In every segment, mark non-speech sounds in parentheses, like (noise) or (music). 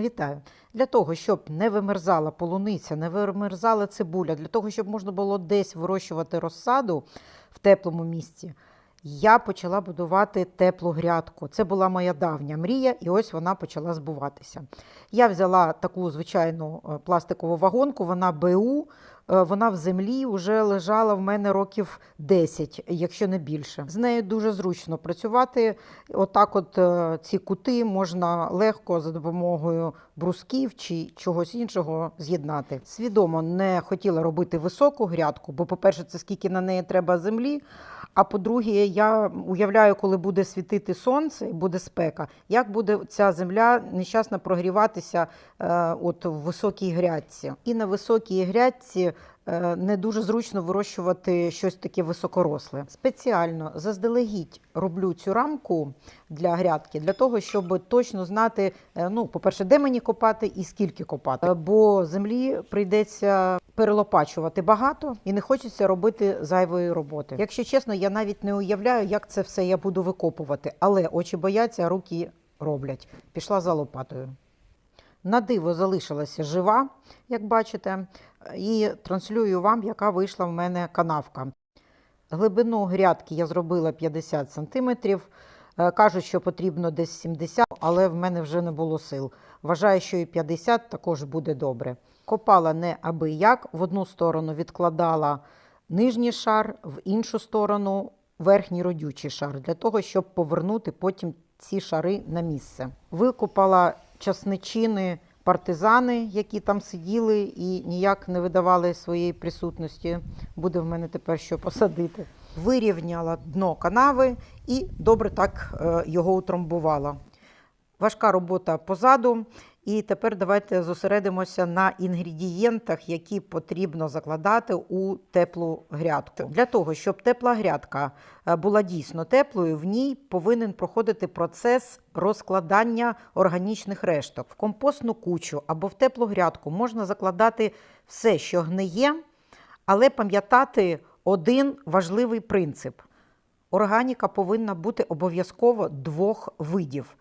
Вітаю! Для того, щоб не вимерзала полуниця, не вимерзала цибуля, для того, щоб можна було десь вирощувати розсаду в теплому місці, я почала будувати теплу грядку. Це була моя давня мрія, і ось вона почала збуватися. Я взяла таку звичайну е, пластикову вагонку, вона БУ, вона в землі вже лежала в мене років 10, якщо не більше. З нею дуже зручно працювати. Отак, от е, ці кути можна легко за допомогою брусків чи чогось іншого з'єднати. Свідомо не хотіла робити високу грядку, бо, по-перше, це скільки на неї треба землі. А по-друге, я уявляю, коли буде світити сонце і буде спека, як буде ця земля нещасно прогріватися е, от в високій грядці. І на високій грядці е, не дуже зручно вирощувати щось таке високоросле. Спеціально заздалегідь роблю цю рамку для грядки, для того, щоб точно знати, е, ну, по-перше, де мені копати і скільки копати. Е, Бо землі прийдеться перелопачувати багато і не хочеться робити зайвої роботи. Якщо чесно, я навіть не уявляю, як це все я буду викопувати, але очі бояться, руки роблять. Пішла за лопатою. На диво залишилася жива, як бачите, і транслюю вам, яка вийшла в мене канавка. Глибину грядки я зробила 50 см. Кажуть, що потрібно десь 70, але в мене вже не було сил. Вважаю, що і 50 також буде добре. Копала не аби як, в одну сторону відкладала нижній шар, в іншу сторону верхній родючий шар, для того, щоб повернути потім ці шари на місце. Викопала часничини партизани, які там сиділи і ніяк не видавали своєї присутності. Буде в мене тепер що посадити. Вирівняла дно канави і добре так е, його утрамбувала. Важка робота позаду. І тепер давайте зосередимося на інгредієнтах, які потрібно закладати у теплу грядку. Для того, щоб тепла грядка е, була дійсно теплою, в ній повинен проходити процес розкладання органічних решток. В компостну кучу або в теплу грядку можна закладати все, що гниє, але пам'ятати один важливий принцип: органіка повинна бути обов'язково двох видів.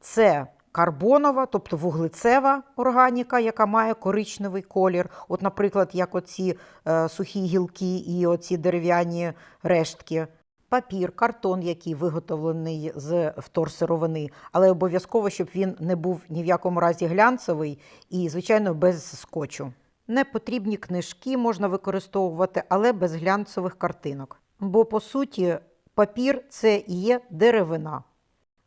Це карбонова, тобто вуглецева органіка, яка має коричневий колір. От, наприклад, як оці е, сухі гілки і оці дерев'яні рештки. Папір, картон, який виготовлений з вторсировини, але обов'язково, щоб він не був ні в якому разі глянцевий і, звичайно, без скотчу. Непотрібні книжки можна використовувати, але без глянцевих картинок. Бо, по суті, папір це і є деревина.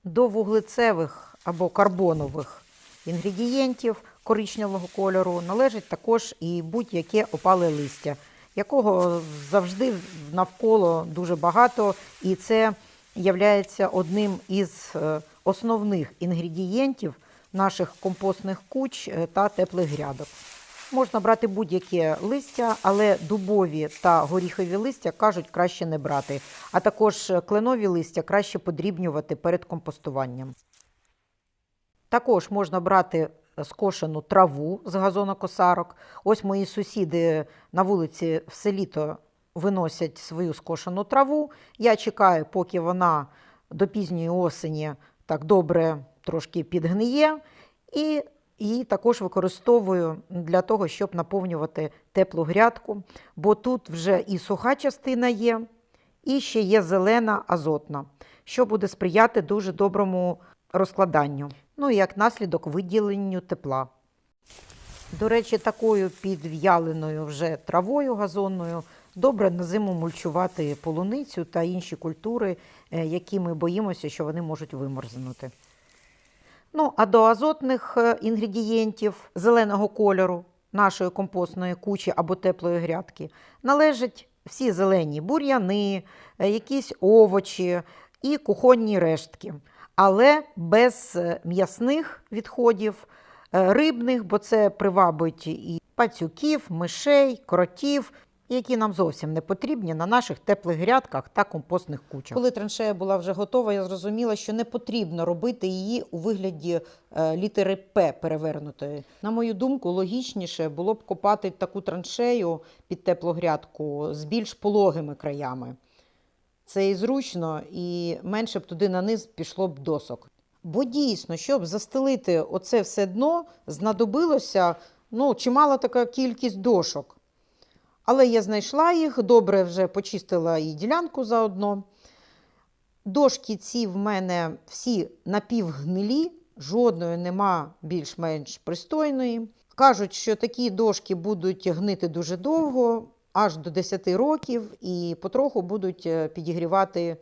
До вуглецевих або карбонових інгредієнтів коричневого кольору належить також і будь-яке опале листя, якого завжди навколо дуже багато, і це є одним із е, основних інгредієнтів наших компостних куч е, та теплих грядок. Можна брати будь-яке листя, але дубові та горіхові листя кажуть краще не брати, а також кленові листя краще подрібнювати перед компостуванням. Також можна брати скошену траву з газонокосарок. Ось мої сусіди на вулиці все літо виносять свою скошену траву. Я чекаю, поки вона до пізньої осені так добре трошки підгниє. І її також використовую для того, щоб наповнювати теплу грядку, бо тут вже і суха частина є, і ще є зелена азотна, що буде сприяти дуже доброму розкладанню. Ну і як наслідок виділенню тепла. До речі, такою підв'яленою вже травою газонною добре на зиму мульчувати полуницю та інші культури, е, які ми боїмося, що вони можуть виморзнути. Ну, а до азотних е, інгредієнтів зеленого кольору нашої компостної кучі або теплої грядки належать всі зелені бур'яни, е, якісь овочі і кухонні рештки, але без е, м'ясних відходів, рибних, бо це привабить і пацюків, мишей, кротів які нам зовсім не потрібні на наших теплих грядках та компостних кучах. Коли траншея була вже готова, я зрозуміла, що не потрібно робити її у вигляді е, літери П перевернутої. На мою думку, логічніше було б копати таку траншею під теплу грядку з більш пологими краями. Це і зручно, і менше б туди на низ пішло б досок. Бо дійсно, щоб застелити оце все дно, знадобилося ну, чимала така кількість дошок. Але я знайшла їх, добре вже почистила і ділянку заодно. Дошки ці в мене всі напівгнилі, жодної нема більш-менш пристойної. Кажуть, що такі дошки будуть гнити дуже довго, аж до 10 років, і потроху будуть е, підігрівати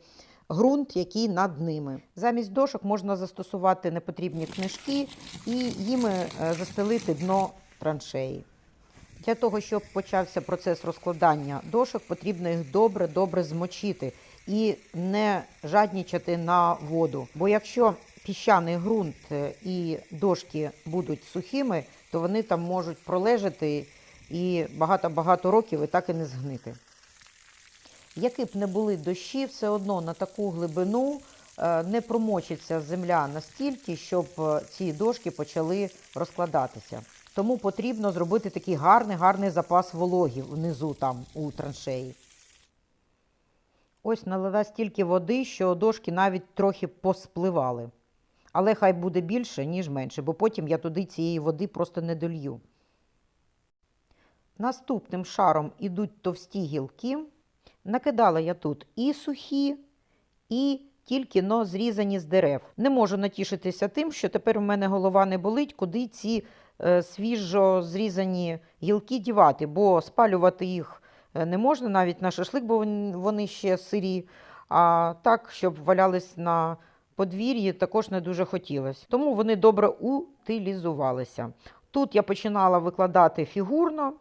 ґрунт, який над ними. Замість дошок можна застосувати непотрібні книжки і їми е, застелити дно траншеї. Для того, щоб почався процес розкладання дошок, потрібно їх добре-добре змочити і не жаднічати на воду. Бо якщо піщаний ґрунт е, і дошки будуть сухими, то вони там можуть пролежати і багато-багато років і так і не згнити. Які б не були дощі, все одно на таку глибину е, не промочиться земля настільки, щоб е, ці дошки почали розкладатися. Тому потрібно зробити такий гарний, гарний запас вологі внизу там у траншеї. Ось налила стільки води, що дошки навіть трохи поспливали. Але хай буде більше, ніж менше, бо потім я туди цієї води просто не долью. Наступним шаром ідуть товсті гілки. Накидала я тут і сухі, і тільки но зрізані з дерев. Не можу натішитися тим, що тепер у мене голова не болить, куди ці е, свіжо зрізані гілки дівати, бо спалювати їх е, не можна навіть на шашлик, бо вони ще сирі. А так, щоб валялись на подвір'ї, також не дуже хотілося. Тому вони добре утилізувалися. Тут я починала викладати фігурно,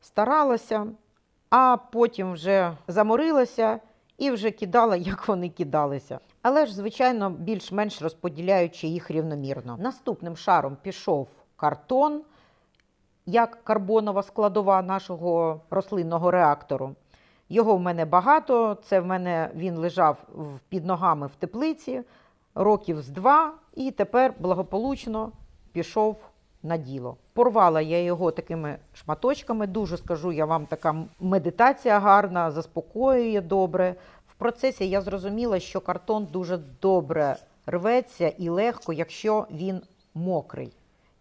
старалася, а потім вже заморилася і вже кидала, (laughs) як вони кидалися. Але ж, звичайно, більш-менш розподіляючи їх рівномірно. Наступним шаром пішов картон, як карбонова складова нашого рослинного реактору. Його в мене багато. Це в мене він лежав під ногами в теплиці років з два, і тепер благополучно пішов на діло. Порвала я його такими шматочками. Дуже скажу я вам, така медитація гарна, заспокоює добре. В процесі я зрозуміла, що картон дуже добре рветься і легко, якщо він мокрий.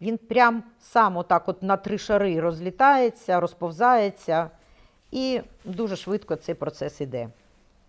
Він прям сам отак от на три шари розлітається, розповзається, і дуже швидко цей процес іде.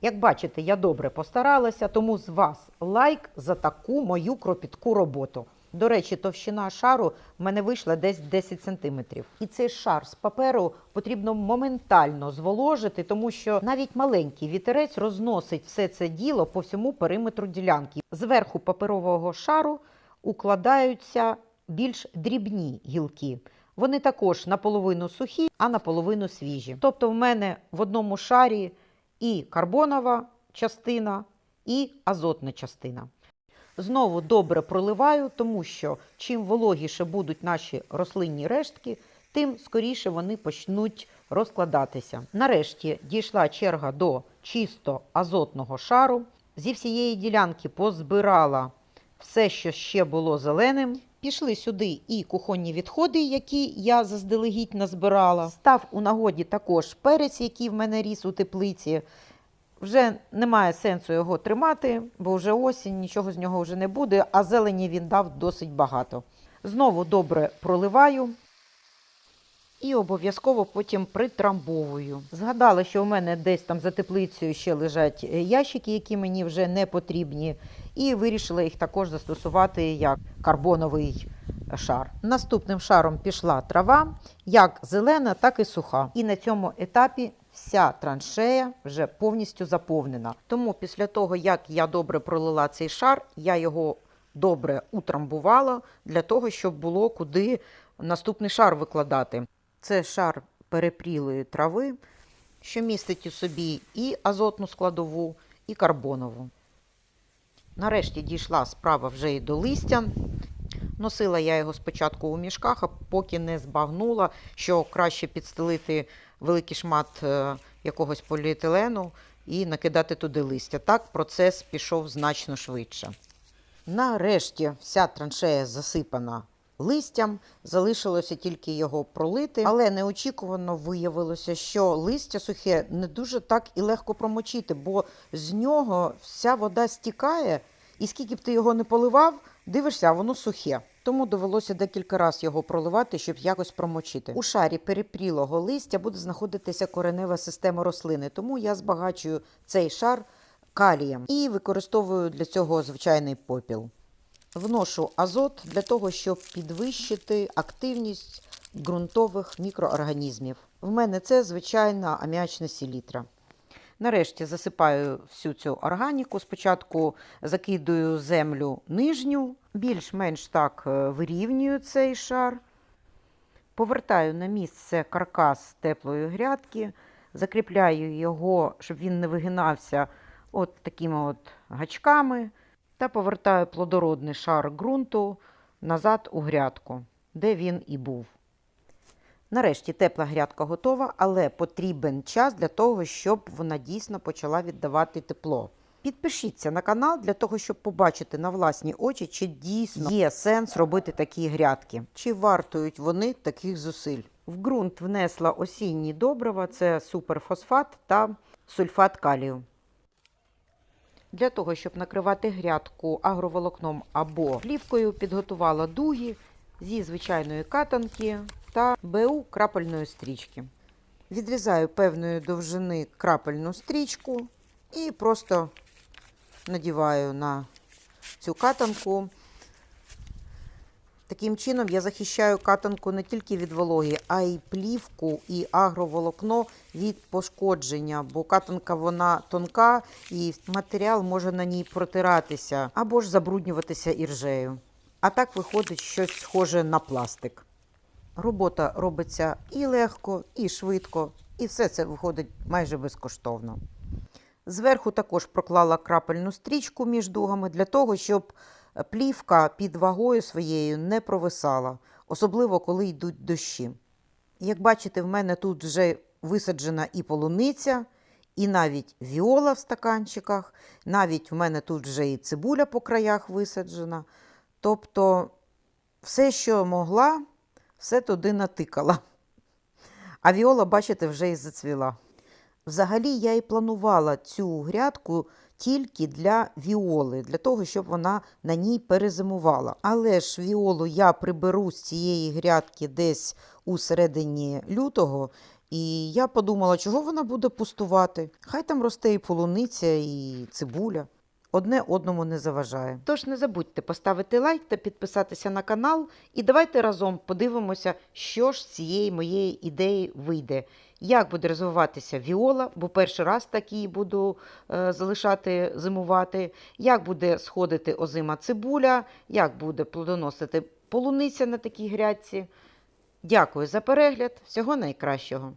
Як бачите, я добре постаралася, тому з вас лайк за таку мою кропітку роботу. До речі, товщина шару в мене вийшла десь 10 см. І цей шар з паперу потрібно моментально зволожити, тому що навіть маленький вітерець розносить все це діло по всьому периметру ділянки. Зверху паперового шару укладаються більш дрібні гілки. Вони також наполовину сухі, а наполовину свіжі. Тобто, в мене в одному шарі і карбонова частина, і азотна частина. Знову добре проливаю, тому що чим вологіше будуть наші рослинні рештки, тим скоріше вони почнуть розкладатися. Нарешті дійшла черга до чисто азотного шару. Зі всієї ділянки позбирала все, що ще було зеленим. Пішли сюди і кухонні відходи, які я заздалегідь назбирала. Став у нагоді також перець, який в мене ріс у теплиці. Вже немає сенсу його тримати, бо вже осінь, нічого з нього вже не буде, а зелені він дав досить багато. Знову добре проливаю і обов'язково потім притрамбовую. Згадала, що у мене десь там за теплицею ще лежать е, ящики, які мені вже не потрібні, і вирішила їх також застосувати як карбоновий шар. Наступним шаром пішла трава, як зелена, так і суха. І на цьому етапі вся траншея вже повністю заповнена. Тому після того, як я добре пролила цей шар, я його добре утрамбувала для того, щоб було куди наступний шар викладати. Це шар перепрілої трави, що містить у собі і азотну складову, і карбонову. Нарешті дійшла справа вже і до листя. Носила я його спочатку у мішках, а поки не збагнула, що краще підстелити великий шмат е, якогось поліетилену і накидати туди листя. Так процес пішов значно швидше. Нарешті вся траншея засипана листям, залишилося тільки його пролити, але неочікувано виявилося, що листя сухе не дуже так і легко промочити, бо з нього вся вода стікає І скільки б ти його не поливав, дивишся, воно сухе. Тому довелося декілька разів його проливати, щоб якось промочити. У шарі перепрілого листя буде знаходитися коренева система рослини, тому я збагачую цей шар калієм і використовую для цього звичайний попіл. Вношу азот для того, щоб підвищити активність ґрунтових мікроорганізмів. В мене це звичайна аміачна селітра. Нарешті засипаю всю цю органіку. Спочатку закидую землю нижню, більш-менш так е, вирівнюю цей шар. Повертаю на місце каркас теплої грядки, закріпляю його, щоб він не вигинався от такими от гачками, та повертаю плодородний шар ґрунту назад у грядку, де він і був. Нарешті тепла грядка готова, але потрібен час для того, щоб вона дійсно почала віддавати тепло. Підпишіться на канал для того, щоб побачити на власні очі, чи дійсно є сенс робити такі грядки, чи вартують вони таких зусиль. В ґрунт внесла осінні добрива, це суперфосфат та сульфат калію. Для того, щоб накривати грядку агроволокном або плівкою, підготувала дуги зі звичайної катанки та БУ крапельної стрічки. Відрізаю певної довжини крапельну стрічку і просто надіваю на цю катанку. Таким чином я захищаю катанку не тільки від вологи, а й плівку і агроволокно від пошкодження, бо катанка вона тонка і матеріал може на ній протиратися або ж забруднюватися іржею. А так виходить щось схоже на пластик. Робота робиться і легко, і швидко, і все це виходить майже безкоштовно. Зверху також проклала крапельну стрічку між дугами для того, щоб плівка під вагою своєю не провисала, особливо коли йдуть дощі. Як бачите, в мене тут вже висаджена і полуниця, і навіть віола в стаканчиках, навіть в мене тут вже і цибуля по краях висаджена. Тобто, все, що могла, все туди натикала. А віола, бачите, вже і зацвіла. Взагалі, я і планувала цю грядку тільки для віоли, для того, щоб вона на ній перезимувала. Але ж віолу я приберу з цієї грядки десь у середині лютого. І я подумала, чого вона буде пустувати. Хай там росте і полуниця, і цибуля. Одне одному не заважає. Тож не забудьте поставити лайк та підписатися на канал, і давайте разом подивимося, що ж з цієї моєї ідеї вийде. Як буде розвиватися віола, бо перший раз так її буду е, залишати зимувати, як буде сходити озима цибуля, як буде плодоносити полуниця на такій грядці. Дякую за перегляд, всього найкращого.